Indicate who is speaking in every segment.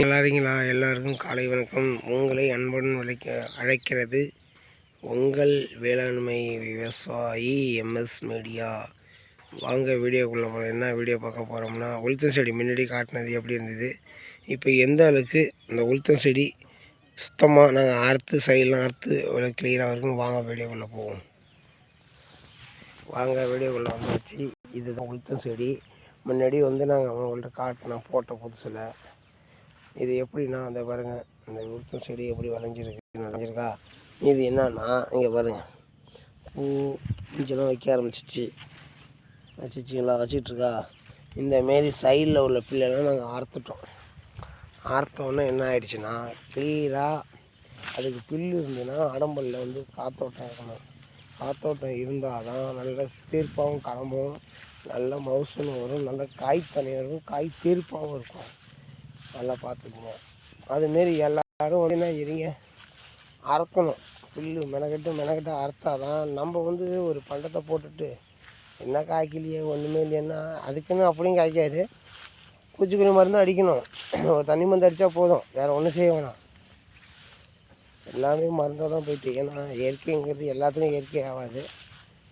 Speaker 1: நல்லாதீங்களா எல்லோருக்கும் எல்லாருக்கும் காலை வணக்கம். உங்களை அன்புடன் விளைக்க அழைக்கிறது உங்கள் வேளாண்மை விவசாயி எம்எஸ் மீடியா. வாங்க வீடியோக்குள்ளே போகிறோம் என்ன வீடியோ பார்க்க போகிறோம்னா உளுத்தம் செடி முன்னாடி காட்டினது எப்படி இருந்தது? இப்போ எந்த அளவுக்கு இந்த உளுத்தம் செடி சுத்தமாக நாங்கள் அறுத்து சைடெலாம் அறுத்து இவ்வளோ கிளியராக இருக்குன்னு வாங்க வீடியோக்குள்ளே போவோம். வாங்க வீடியோக்குள்ளே வந்தாச்சு. இதுதான் உளுத்தம் செடி. முன்னாடி வந்து நாங்கள் உங்கள்கிட்ட காட்டினோம் போட்ட புதுசில் இது எப்படின்னா அந்த பாருங்க இந்த உளுத்தம் செடி எப்படி வளைஞ்சிருக்கு வளைஞ்சிருக்கா? இது என்னன்னா இங்கே பாருங்கள் பூ இஞ்செல்லாம் வைக்க ஆரம்பிச்சிச்சு. வச்சிச்சிங்களா? வச்சிட்ருக்கா இந்த மாரி சைடில் உள்ள பிள்ளைலாம் நாங்கள் அறுத்துட்டோம் அறுத்தோன்னே என்ன ஆயிடுச்சுன்னா கிளியராக அதுக்கு புல்லு இருந்ததுன்னா அடம்பலில் வந்து காத்தோட்டம் இருக்கணும். காத்தோட்டம் இருந்தால் தான் நல்ல தீர்ப்பாகவும் கிளம்பும் நல்ல மவுசுன்னு வரும் நல்ல காய் தனியாக இருக்கும் காய் தீர்ப்பாகவும் இருக்கும். நல்லா பார்த்துக்குங்க அதுமாரி எல்லோரும் வந்து என்ன இருங்க அறுக்கணும். புல்லு மெனக்கட்டு மெனக்கட்டு அறுத்தா தான் நம்ம வந்து ஒரு பண்டத்தை போட்டுட்டு என்ன காய்க்கலையே ஒன்றுமே இல்லைன்னா அதுக்குன்னு அப்படியும் காய்க்காது. பூச்சிக்கொல்லி மருந்து அடிக்கணும். ஒரு தண்ணி மருந்து அடித்தா போதும். வேறு ஒன்றும் செய்ய வேணாம். எல்லாமே மருந்தாக தான் போயிட்டு ஏன்னா இயற்கைங்கிறது எல்லாத்துக்கும் இயற்கை ஆகாது.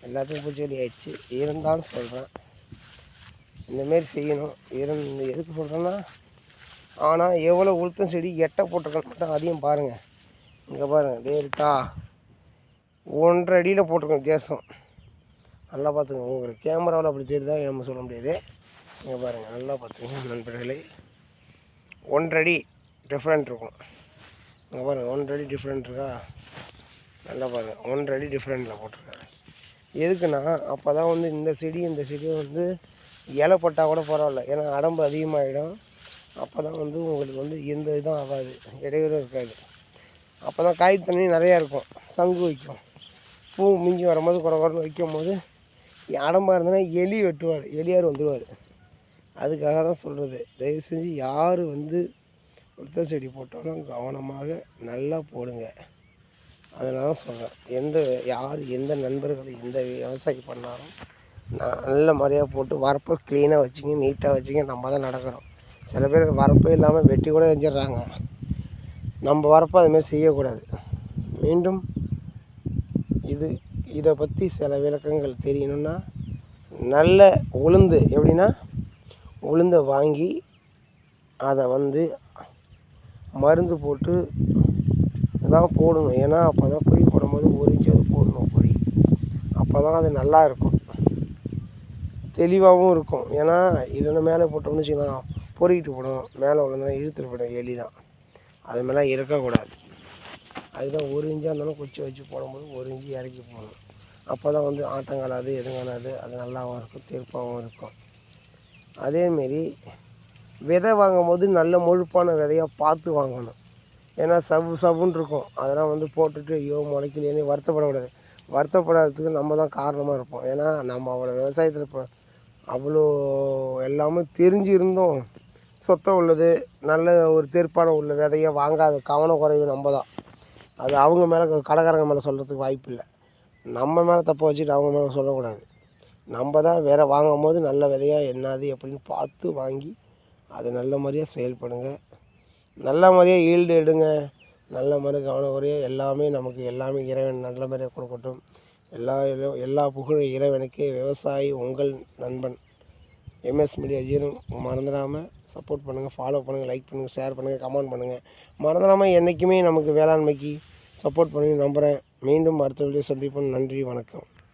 Speaker 1: எல்லாத்துக்கும் பூச்சிக்கொல்லி ஆயிடுச்சு. இருந்தாலும் சொல்கிறேன் இந்தமாரி செய்யணும். இருந்து எதுக்கு சொல்கிறேன்னா ஆனால் எவ்வளோ உளுத்தம் செடி எட்டை போட்டிருக்கணும் மட்டும் அதையும் பாருங்கள் இங்கே பாருங்கள் இதே இருக்கா? ஒன்றரை அடியில் போட்டிருக்கோம் தேசம் நல்லா பார்த்துங்க உங்களுக்கு கேமராவில் அப்படி தெரியுதா நம்ம சொல்ல முடியாது. இங்கே பாருங்கள் நல்லா பார்த்துங்க நண்பர்களே. ஒன்றரை அடி டிஃப்ரெண்ட் இருக்கும். இங்கே பாருங்கள் ஒன்றரை டிஃப்ரெண்ட் இருக்கா? நல்லா பாருங்கள் ஒன்றரை அடி டிஃப்ரெண்ட்டில் போட்டிருக்கேன். எதுக்குன்னா அப்போ தான் வந்து இந்த செடி இந்த செடியும் வந்து இலை பட்டால் கூட பரவாயில்ல. ஏன்னா அடம்பு அதிகமாகிடும் அப்போ தான் வந்து உங்களுக்கு வந்து எந்த இதுவும் ஆகாது. இடையூறும் இருக்காது. அப்போ தான் காய் தண்ணி நிறையா இருக்கும். சங்கு வைக்கும். பூ மிஞ்சி வரும்போது குறை குறைன்னு வைக்கும் போது அடம்பாக இருந்ததுன்னா எலி வெட்டுவார். எலியார் வந்துடுவார் அதுக்காக தான் சொல்கிறது தயவு செஞ்சு யார் வந்து உளுத்த செடி போட்டாலும் கவனமாக நல்லா போடுங்க. அதனால தான் சொல்கிறேன் எந்த யார் எந்த நண்பர்கள் எந்த விவசாயி பண்ணாலும் நல்ல முறையாக போட்டு வரப்போ க்ளீனாக வச்சுங்க நீட்டாக வச்சுங்க நம்ம தான் நடக்கிறோம். சில பேர் வரப்பே இல்லாமல் வெட்டி கூட செஞ்சிடுறாங்க நம்ம வரப்போ அதுமாரி செய்யக்கூடாது. மீண்டும் இது இதை பற்றி சில விளக்கங்கள் தெரியணும்னா நல்ல உளுந்து எப்படின்னா உளுந்தை வாங்கி அதை வந்து மருந்து போட்டு தான் போடணும். ஏன்னா அப்போ தான் குழி போடும்போது ஒரு இன்ச்சு அது போடணும் குழி அப்போ தான் அது நல்லா இருக்கும். தெளிவாகவும் இருக்கும். ஏன்னா இல்லைன்னு மேலே போட்டோம்னு வச்சுக்கலாம் பொறிக்கிட்டு போடும் மேலே விழுந்தா இழுத்துட்டு போயிடும் எலிலாம் அது மேலே இருக்கக்கூடாது. அதுதான் ஒரு இன்ச்சாக இருந்தாலும் குச்சி வச்சு போடும்போது ஒரு இன்ச்சு இறக்கி போடணும். அப்போ தான் வந்து ஆட்டம் காலாது எதுவும் காணாது. அது நல்லாவும் இருக்கும் தீர்ப்பாகவும் இருக்கும். அதேமாரி விதை வாங்கும் போது நல்ல முழுப்பான விதையாக பார்த்து வாங்கணும். ஏன்னா சவு சவுன்னு இருக்கும். அதெல்லாம் வந்து போட்டுட்டு ஐயோ முளைக்கலையேன்னு வருத்தப்படக்கூடாது. வருத்தப்படாததுக்கு நம்ம தான் காரணமாக இருப்போம். ஏன்னா நம்ம அவ்வளோ விவசாயத்தில் இப்போ அவ்வளோ எல்லாமே தெரிஞ்சு இருந்தோம் சொத்தம் உள்ளது நல்ல ஒரு தீர்ப்பான உள்ள விதையை வாங்காத கவனக்குறைவு நம்ம தான் அது அவங்க மேலே கடைக்காரங்க மேலே சொல்கிறதுக்கு வாய்ப்பு இல்லை. நம்ம மேலே தப்பை வச்சுட்டு அவங்க மேலே சொல்லக்கூடாது. நம்ம தான் வேறு வாங்கும் போது நல்ல விதையாக என்னது அப்படின்னு பார்த்து வாங்கி அதை நல்ல மாதிரியாக செயல்படுங்க நல்ல மாதிரியாக ஈல்டு எடுங்க. நல்ல மாதிரி கவனக்குறையாக எல்லாமே நமக்கு எல்லாமே இறைவன் நல்ல மாதிரியாக கொடுக்கட்டும். எல்லா எல்லா புகழும் இறைவனுக்கே. விவசாயி உங்கள் நண்பன். MS media zero. மறந்துடாமல் சப்போர்ட் பண்ணுங்கள் ஃபாலோ பண்ணுங்கள் லைக் பண்ணுங்கள் ஷேர் பண்ணுங்கள் கமெண்ட் பண்ணுங்கள் மறந்துடாமல் என்றைக்குமே நமக்கு வேளாண்மைக்கு சப்போர்ட் பண்ணி நம்புகிறேன் மீண்டும் அடுத்த வீடியோ சந்திப்போம். நன்றி வணக்கம்.